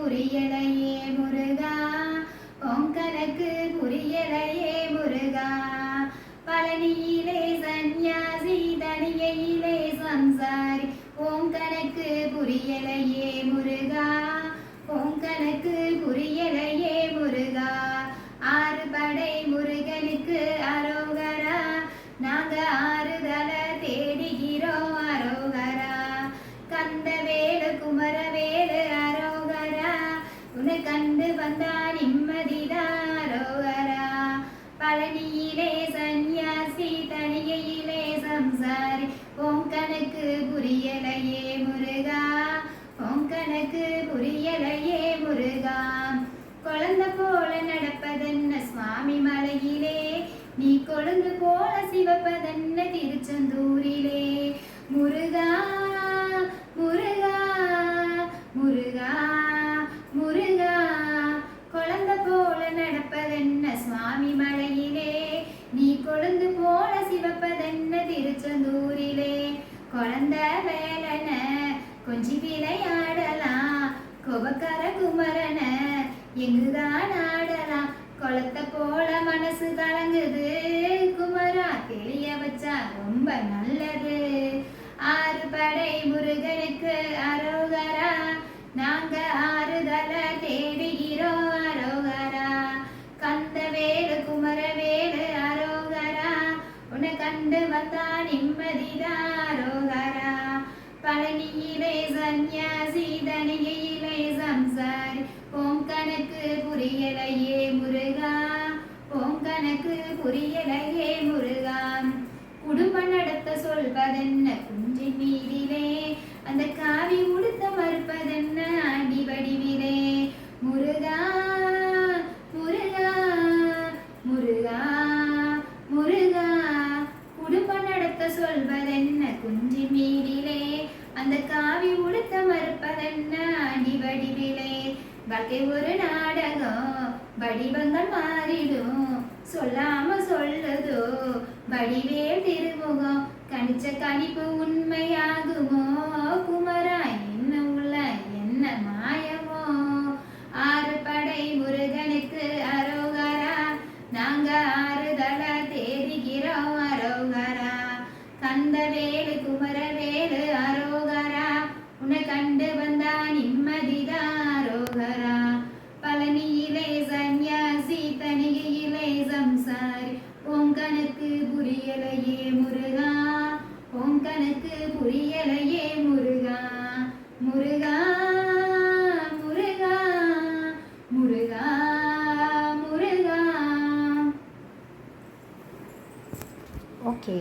புரியலையே முருகா. பொங்கலுக்கு புரியலையே முருகா. பழனியிலே சந்நியாசி தனிகையிலே சம்சாரி. ஓம் கணக்கு புரியலையே முருகா. ஓம் கணக்கு உன்னை கண்டு வந்தா நிம்மதிதான் அரோகரா பழனியிலே சந்நியாசி தனிகையிலே சம்சாரி. ஓம் கணக்கு புரியலையே முருகா. ஓம் கணக்கு புரியலையே முருகா. குழந்தை போல நடப்பதென்ன சுவாமி மலையிலே? நீ கொழுந்து போல சிவப்பதென்ன திருச்செந்தூரிலே? குழந்த வேலன கொஞ்சி விளையாடலாம். கோபக்கார குமரன எங்குதான் ஆடலாம்? குளத்தை போல மனசு கலங்குது. குமரா தெளிய வச்சா ரொம்ப நல்லது. ஆறு படை முருகனுக்கு அரோகரா. நாங்க ஆறுதல தேடுகிறோம் அரோகரா. கந்த வேலு குமரவேலு அரோகரா. உன்னை கண்டு வந்தா நிம்மதிதான். பழனியிலே சந்நியாசி தனிகையிலே சம்சாரி. ஓம் கணக்கு புரியலையே முருகா ஓம் கணக்கு புரியலையே முருகா. குடும்பம் நடத்த சொல்வதென்ன குஞ்சின் மீதிலே அந்த காவி உடுத்த மறுப்பதென்ன அடி வடிவிலே முருகா முருகா முருகா முருகா. குடும்பம் நடத்த சொல்வதென்ன குஞ்சின் மீதிலே அந்த காவி உடுத்த மறுப்பதென்ன? அடி வடிவிலே வாழ்க்கை ஒரு நாடகம். வடிவங்கள் மாறிடும். சொல்லாம சொல்லுதோ? வடிவேல் திருமுகம். கணிச்ச கணிப்பு உண்மையாகுமோ? குமரா என்ன உள்ள என்ன மாயமோ? ஆறு படை முருகனுக்கு அரோகரா. நாங்க ஆறுதல தேடுகிறோம் அரோகரா. கந்தவேலு குமரவேலு அரோ உன்னை கண்டு வந்தா நிம்மதிதாரோகரா. பழனியிலே சன்யாசி தனிகையிலே சம்சாரி. ஓம் கணக்கு புரியலையே முருகா ஓம் கணக்கு புரியலையே முருகா. முருகா முருகா முருகா முருகா. ஓகே.